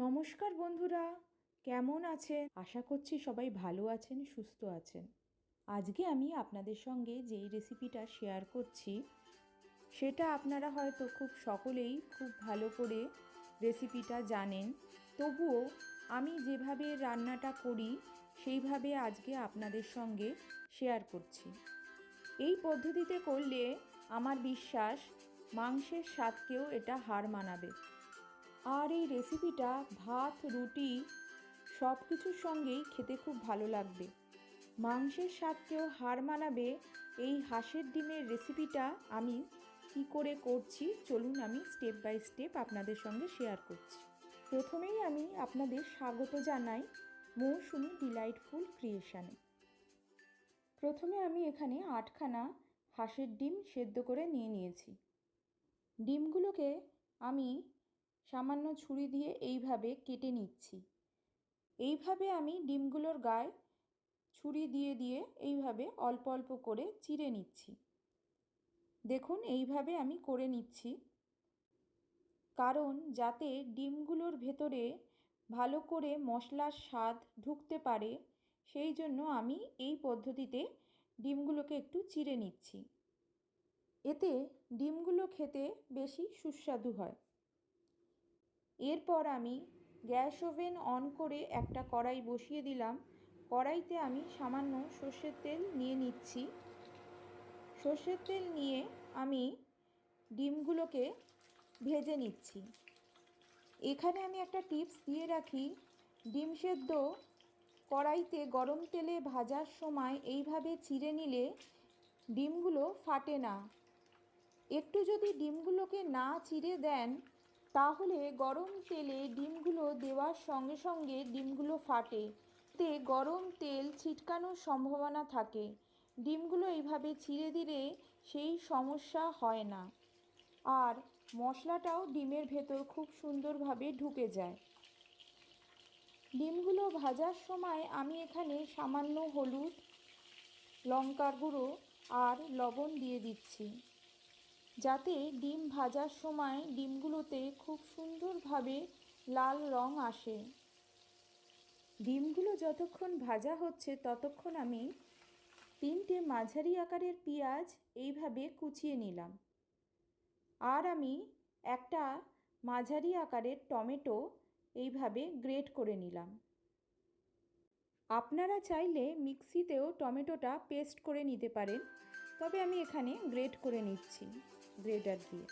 নমস্কার বন্ধুরা, কেমন আছেন? আশা করছি সবাই ভালো আছেন, সুস্থ আছেন। আজকে আমি আপনাদের সঙ্গে যেই রেসিপিটা শেয়ার করছি, সেটা আপনারা হয়তো খুব সকলেই খুব ভালো করে রেসিপিটা জানেন। তবুও আমি যেভাবে রান্নাটা করি, সেইভাবে আজকে আপনাদের সঙ্গে শেয়ার করছি। এই পদ্ধতিতে করলে আমার বিশ্বাস, মাংসের স্বাদকেও এটা হার মানাবে। আর এই রেসিপিটা ভাত, রুটি সব কিছুর সঙ্গেই খেতে খুব ভালো লাগবে। মাংসের স্বাদকেও হার মানাবে এই হাঁসের ডিমের রেসিপিটা আমি কি করে করছি চলুন আমি স্টেপ বাই স্টেপ আপনাদের সঙ্গে শেয়ার করছি। প্রথমেই আমি আপনাদের স্বাগত জানাই মৌসুমি ডিলাইটফুল ক্রিয়েশানে প্রথমে আমি এখানে আটখানা হাঁসের ডিম সেদ্ধ করে নিয়ে নিয়েছি। ডিমগুলোকে আমি সামান্য ছুরি দিয়ে এইভাবে কেটে নিচ্ছি। এইভাবে আমি ডিমগুলোর গায়ে ছুরি দিয়ে দিয়ে এইভাবে অল্প অল্প করে চিড়ে নিচ্ছি। দেখুন, এইভাবে আমি করে নিচ্ছি। কারণ, যাতে ডিমগুলোর ভেতরে ভালো করে মশলার স্বাদ ঢুকতে পারে, সেই জন্য আমি এই পদ্ধতিতে ডিমগুলোকে একটু চিড়ে নিচ্ছি। এতে ডিমগুলো খেতে বেশি সুস্বাদু হয়। এরপর আমি গ্যাস ওভেন অন করে একটা কড়াই বসিয়ে দিলাম। কড়াইতে আমি সামান্য সর্ষের তেল নিয়ে নিচ্ছি। সর্ষের তেল নিয়ে আমি ডিমগুলোকে ভেজে নিচ্ছি। এখানে আমি একটা টিপস দিয়ে রাখি, ডিম সেদ্ধ কড়াইতে গরম তেলে ভাজার সময় এইভাবে চিড়ে নিলে ডিমগুলো ফাটে না। একটু যদি ডিমগুলোকে না চিড়ে দেন তাহলে গরম তেলে ডিমগুলো দেওয়ার সঙ্গে সঙ্গে ডিমগুলো ফাটে। তে গরম তেল ছিটকানোর সম্ভাবনা থাকে। ডিমগুলো এইভাবে ছিঁড়ে দিলে সেই সমস্যা হয় না। আর মশলাটাও ডিমের ভেতর খুব সুন্দরভাবে ঢুকে যায়। ডিমগুলো ভাজার সময় আমি এখানে সামান্য হলুদ, লঙ্কার গুঁড়ো আর লবণ দিয়ে দিচ্ছি। যাতে ডিম ভাজার সময় ডিমগুলোতে খুব সুন্দরভাবে লাল রং আসে। ডিমগুলো যতক্ষণ ভাজা হচ্ছে ততক্ষণ আমি তিনটে মাঝারি আকারের পেঁয়াজ এইভাবে কুচিয়ে নিলাম। আর আমি একটা মাঝারি আকারের টমেটো এইভাবে গ্রেট করে নিলাম। আপনারা চাইলে মিক্সিতেও টমেটোটা পেস্ট করে নিতে পারেন, তবে আমি এখানে গ্রেট করে নিচ্ছি। গ্রেটার দিয়ে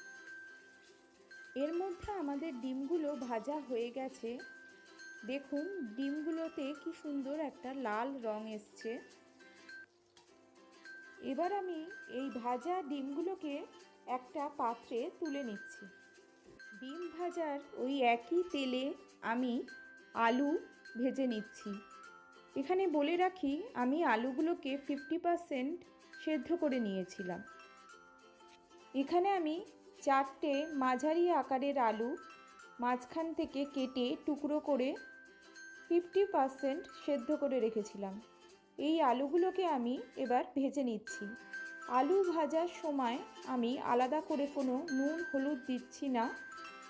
এর মধ্যে আমাদের ডিমগুলো ভাজা হয়ে গেছে। দেখুন, ডিমগুলোতে কি সুন্দর একটা লাল রং এসছে। এবার আমি এই ভাজা ডিমগুলোকে একটা পাত্রে তুলে নিচ্ছি। ডিম ভাজার ওই একই তেলে আমি আলু ভেজে নিচ্ছি। এখানে বলে রাখি, আমি আলুগুলোকে ফিফটি পারসেন্ট সেদ্ধ করে নিয়েছিলাম। এখানে আমি চারটে মাঝারি আকারের আলু মাঝখান থেকে কেটে টুকরো করে ফিফটি পারসেন্ট সেদ্ধ করে রেখেছিলাম। এই আলুগুলোকে আমি এবার ভেজে নিচ্ছি। আলু ভাজার সময় আমি আলাদা করে কোনো নুন, হলুদ দিচ্ছি না,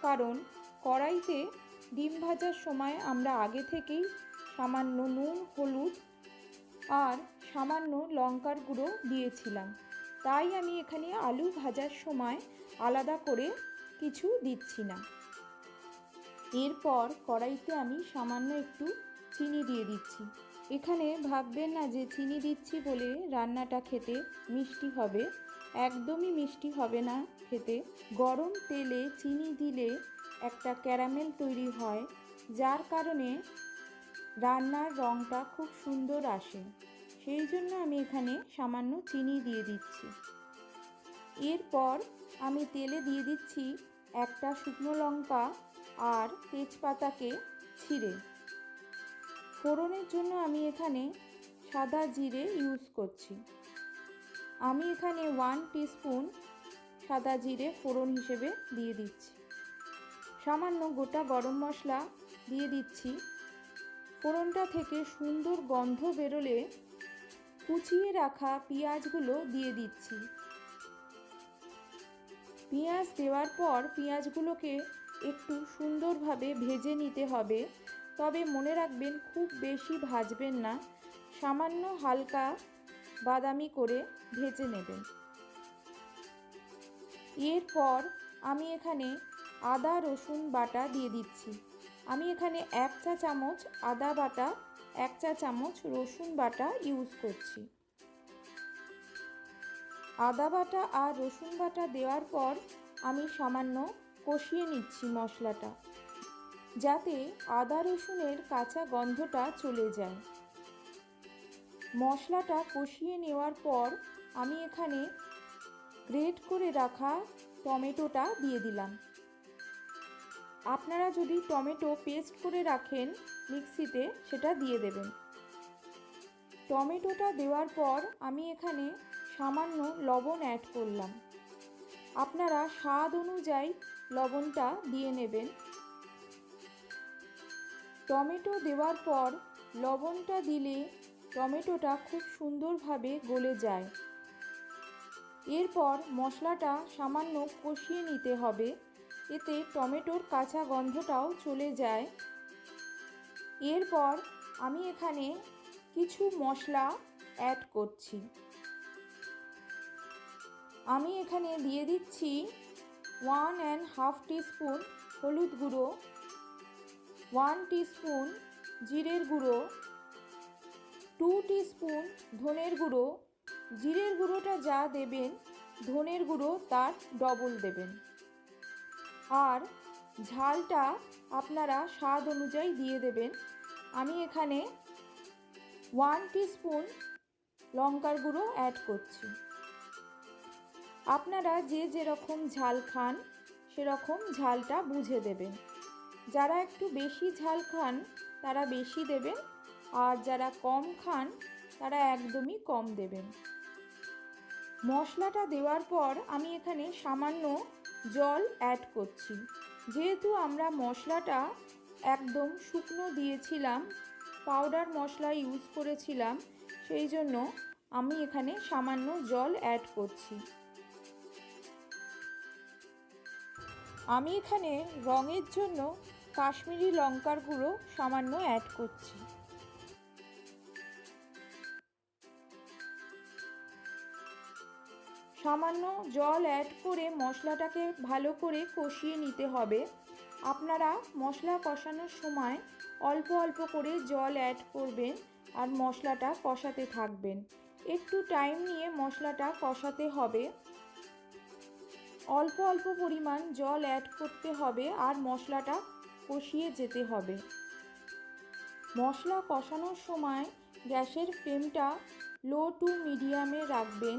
কারণ কড়াইতে ডিম ভাজার সময় আমরা আগে থেকেই সামান্য নুন, হলুদ আর সামান্য লঙ্কার গুঁড়ো দিয়েছিলাম। তাই আমি এখানে আলু ভাজার সময় আলাদা করে কিছু দিচ্ছি না। এরপর কড়াইতে আমি সামান্য একটু চিনি দিয়ে দিচ্ছি। এখানে ভাববেন না যে চিনি দিচ্ছি বলে রান্নাটা খেতে মিষ্টি হবে। একদমই মিষ্টি হবে না খেতে। গরম তেলে চিনি দিলে একটা ক্যারামেল তৈরি হয়, যার কারণে রান্নার রঙটা খুব সুন্দর আসে। সেই জন্য আমি এখানে সামান্য চিনি দিয়ে দিচ্ছি। এরপর আমি তেলে দিয়ে দিচ্ছি একটা শুকনো লঙ্কা আর তেজপাতাকে ছিঁড়ে। ফোড়নের জন্য আমি এখানে সাদা জিরে ইউজ করছি। আমি এখানে ওয়ান টিস্পুন সাদা জিরে ফোড়ন হিসেবে দিয়ে দিচ্ছি। সামান্য গোটা গরম মশলা দিয়ে দিচ্ছি। ফোড়নটা থেকে সুন্দর গন্ধ বেরোলে কুচিয়ে রাখা পেঁয়াজগুলো দিয়ে দিচ্ছি। পেঁয়াজ দেওয়ার পর পেঁয়াজগুলোকে একটু সুন্দরভাবে ভেজে নিতে হবে। তবে মনে রাখবেন, খুব বেশি ভাজবেন না। সামান্য হালকা বাদামি করে ভেজে নেবেন। এরপর আমি এখানে আদা রসুন বাটা দিয়ে দিচ্ছি। আমি এখানে এক চা চামচ আদা বাটা এক চা চামচ রসুন বাটা ইউজ করছি। আদা বাটা আর রসুন বাটা দেওয়ার পর আমি সামান্য কষিয়ে নিচ্ছি মশলাটা, যাতে আদা রসুনের কাঁচা গন্ধটা চলে যায়। মশলাটা কষিয়ে নেওয়ার পর আমি এখানে গ্রেট করে রাখা টমেটোটা দিয়ে দিলাম। আপনারা যদি টমেটো পেস্ট করে রাখেন মিক্সিতে, সেটা দিয়ে দেবেন। টমেটোটা দেওয়ার পর আমি এখানে সামান্য লবণ অ্যাড করলাম। আপনারা স্বাদ অনুযায়ী লবণটা দিয়ে নেবেন। টমেটো দেওয়ার পর লবণটা দিলে টমেটোটা খুব সুন্দরভাবে গলে যায়। এরপর মশলাটা সামান্য কষিয়ে নিতে হবে। এতে টমেটোর কাঁচা গন্ধটাও চলে যায়। এরপর আমি এখানে কিছু মশলা অ্যাড করছি। আমি এখানে দিয়ে দিচ্ছি ওয়ান অ্যান্ড হাফ টিস্পুন হলুদ গুঁড়ো ওয়ান টিস্পুন জিরের গুঁড়ো টু টিস্পুন ধনের গুঁড়ো। জিরের গুঁড়োটা যা দেবেন, ধনের গুঁড়ো তার ডবল দেবেন। আর ঝালটা আপনারা স্বাদ অনুযায়ী দিয়ে দেবেন। আমি এখানে ওয়ান টিস্পুন লঙ্কার গুঁড়ো অ্যাড করছি। আপনারা যে যেরকম ঝাল খান, সেরকম ঝালটা বুঝে দেবেন। যারা একটু বেশি ঝাল খান, তারা বেশি দেবেন। আর যারা কম খান, তারা একদমই কম দেবেন। মশলাটা দেওয়ার পর আমি এখানে সামান্য জল অ্যাড করছি। যেহেতু আমরা মশলাটা একদম শুকনো দিয়েছিলাম পাউডার মশলা ইউজ করেছিলাম, সেই জন্য আমি এখানে সামান্য জল অ্যাড করছি। আমি এখানে রঙের জন্য কাশ্মীরি লঙ্কার গুঁড়ো সামান্য অ্যাড করছি। সামান্য জল অ্যাড করে মশলাটাকে ভালো করে কষিয়ে নিতে হবে। আপনারা মশলা কষানোর সময় অল্প অল্প করে জল অ্যাড করবেন আর মশলাটা কষাতে থাকবেন। একটু টাইম নিয়ে মশলাটা কষাতে হবে। অল্প অল্প পরিমাণ জল অ্যাড করতে হবে আর মশলাটা কষিয়ে যেতে হবে। মশলা কষানোর সময় গ্যাসের ফ্লেমটা লো টু মিডিয়ামে রাখবেন।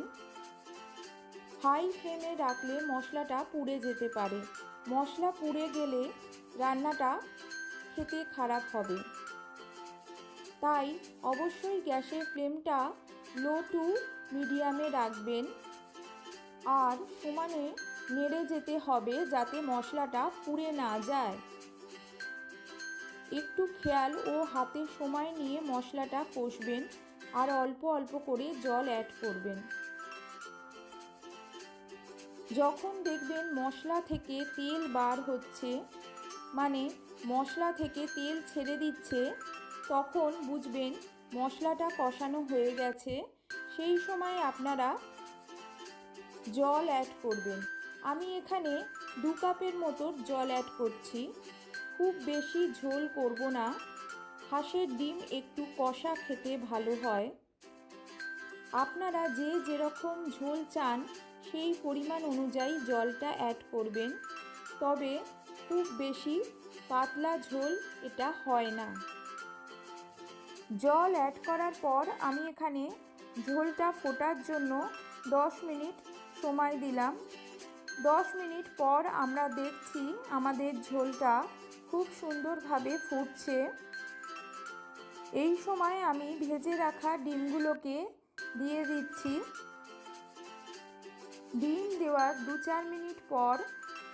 হাই ফ্লেমে রাখলে মশলাটা পুড়ে যেতে পারে। মশলা পুড়ে গেলে রান্নাটা খেতে খারাপ হবে। তাই অবশ্যই গ্যাসের ফ্লেমটা লো টু মিডিয়ামে রাখবেন। আর সমানে নেড়ে যেতে হবে যাতে মশলাটা পুড়ে না যায়। একটু খেয়াল ও হাতে সময় নিয়ে মশলাটা কষবেন আর অল্প অল্প করে জল অ্যাড করবেন। যখন দেখবেন মশলা থেকে তেল বার হচ্ছে মানে মশলা থেকে তেল ছেড়ে দিচ্ছে, তখন বুঝবেন মশলাটা কষানো হয়ে গেছে। সেই সময় আপনারা জল অ্যাড করবেন। আমি এখানে দু কাপের মতো জল অ্যাড করছি। খুব বেশি ঝোল করব না। হাঁসের ডিম একটু কষা খেতে ভালো হয়। আপনারা যে যেরকম ঝোল চান, সেই পরিমাণ অনুযায়ী জলটা অ্যাড করবেন। তবে খুব বেশি পাতলা ঝোল এটা হয় না। জল অ্যাড করার পর আমি এখানে ঝোলটা ফোটার জন্য দশ মিনিট সময় দিলাম। দশ মিনিট পর আমরা দেখছি আমাদের ঝোলটা খুব সুন্দরভাবে ফুটছে। এই সময় আমি ভেজে রাখা ডিমগুলোকে দিয়ে দিচ্ছি। ডিম দেওয়ার দু চার মিনিট পর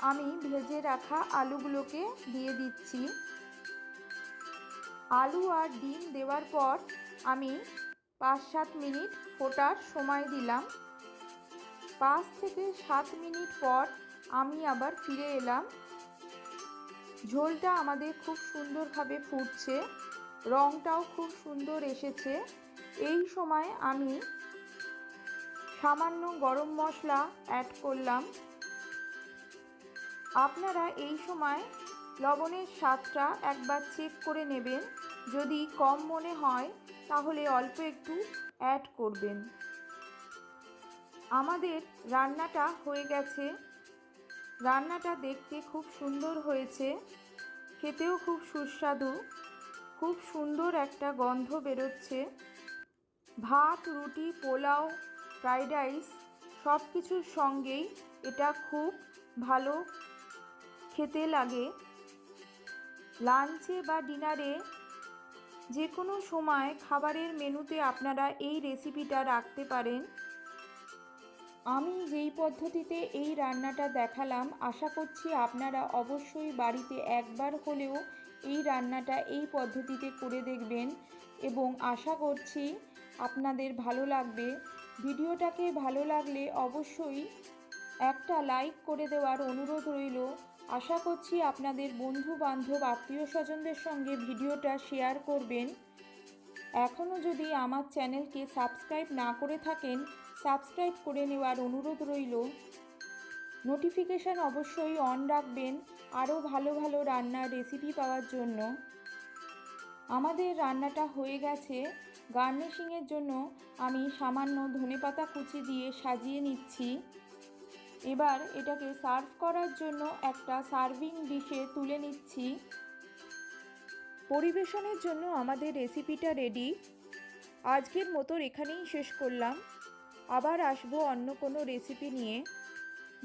আমি ভেজে রাখা আলুগুলোকে দিয়ে দিচ্ছি। আলু আর ডিম দেওয়ার পর আমি পাঁচ সাত মিনিট ফোটার সময় দিলাম। পাঁচ থেকে সাত মিনিট পর আমি আবার ফিরে এলাম। ঝোলটা আমাদের খুব সুন্দরভাবে ফুটছে। রঙটাও খুব সুন্দর এসেছে। এই সময় আমি সামান্য গরম মশলা অ্যাড করলাম। আপনারা এই সময় লবণের স্বাদটা একবার চেক করে নেবেন। যদি কম মনে হয়, তাহলে অল্প একটু অ্যাড করবেন। আমাদের রান্নাটা হয়ে গেছে। রান্নাটা দেখতে খুব সুন্দর হয়েছে। খেতেও খুব সুস্বাদু। খুব সুন্দর একটা গন্ধ বেরোচ্ছে। ভাত, রুটি, পোলাও, ফ্রাইড রাইস সব কিছুর সঙ্গেই এটা খুব ভালো খেতে লাগে। লাঞ্চে বা ডিনারে যে কোনো সময় খাবারের মেনুতে আপনারা এই রেসিপিটা রাখতে পারেন। আমি যেই পদ্ধতিতে এই রান্নাটা দেখালাম, আশা করছি আপনারা অবশ্যই বাড়িতে একবার হলেও এই রান্নাটা এই পদ্ধতিতে করে দেখবেন এবং আশা করছি আপনাদের ভালো লাগবে। ভিডিওটাকে ভালো লাগলে অবশ্যই একটা লাইক করে দেওয়ার অনুরোধ রইল। আশা করছি আপনাদের বন্ধু বান্ধব আত্মীয় স্বজনদের সঙ্গে ভিডিওটা শেয়ার করবেন। এখনও যদি আমার চ্যানেলকে সাবস্ক্রাইব না করে থাকেন, সাবস্ক্রাইব করে নেওয়ার অনুরোধ রইল। নোটিফিকেশান অবশ্যই অন রাখবেন আরও ভালো ভালো রান্নার রেসিপি পাওয়ার জন্য। আমাদের রান্নাটা হয়ে গেছে। গার্নিশিংয়ের জন্য আমি সামান্য ধনেপাতা কুচি দিয়ে সাজিয়ে নিচ্ছি। এবার এটাকে সার্ভ করার জন্য একটা সার্ভিং ডিশে তুলে নিচ্ছি। পরিবেশনের জন্য আমাদের রেসিপিটা রেডি। আজকের মতো এখানেই শেষ করলাম। আবার আসব অন্য কোনো রেসিপি নিয়ে।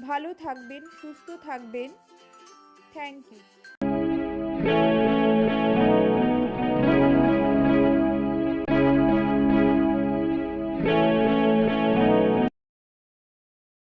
ভালো থাকবেন, সুস্থ থাকবেন। Thank you.